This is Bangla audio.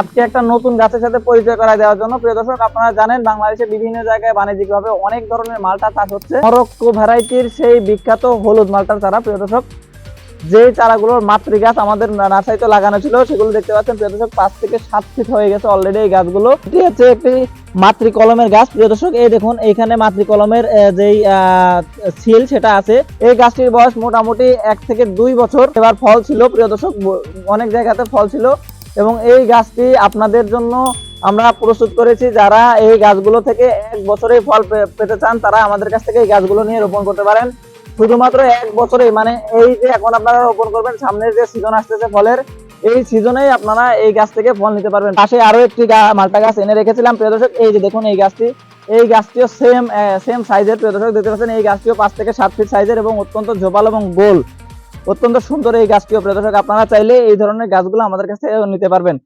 আজকে একটা নতুন গাছের সাথে পরিচয় করা দেওয়ার জন্য। প্রিয় দর্শক, আপনারা জানেন বাংলাদেশে বিভিন্ন জায়গায় বাণিজ্যিক ভাবে অনেক ধরনের মালটা চাষ হচ্ছে। মরক্কো ভ্যারাইটির সেই বিখ্যাত হলুদ মালটার চারা, প্রিয় দর্শক, যে চারাগুলোর মাতৃ গাছ আমাদের নার্সারিতে লাগানো ছিল, সেগুলো দেখতে পাচ্ছেন। প্রিয় দর্শক, পাঁচ থেকে সাত ফিট হয়ে গেছে অলরেডি এই গাছগুলো। এটি হচ্ছে একটি মাতৃ কলমের গাছ। প্রিয় দর্শক, এই দেখুন, এইখানে মাতৃ কলমের যেই সিল সেটা আছে। এই গাছটির বয়স মোটামুটি এক থেকে দুই বছর। এবার ফল ছিল, প্রিয় দর্শক, অনেক জায়গাতে ফল ছিল। এবং এই গাছটি আপনাদের জন্য আমরা প্রস্তুত করেছি। যারা এই গাছগুলো থেকে এক বছরে ফল পেতে চান, তারা আমাদের কাছ থেকে এই গাছগুলো নিয়ে রোপণ করতে পারেন। শুধুমাত্র এক বছরে মানে এই যে এখন আপনারা রোপণ করবেন, সামনের যে সিজন আসতেছে ফলের, এই সিজনেই আপনারা এই গাছ থেকে ফল নিতে পারবেন। পাশে আরও একটি মালটা গাছ এনে রেখেছিলাম, প্রিয় দর্শক। এই যে দেখুন এই গাছটি। এই গাছটিও সেম সেম সাইজের প্রিয় দর্শক। দেখতে পাচ্ছেন, এই গাছটিও পাঁচ থেকে সাত ফিট সাইজের এবং অত্যন্ত জোপাল এবং গোল। অত্যন্ত সুন্দর এই গাছটিও। প্রিয় দর্শক, আপনারা চাইলে এই ধরনের গাছগুলো আমাদের কাছে নিতে পারবেন।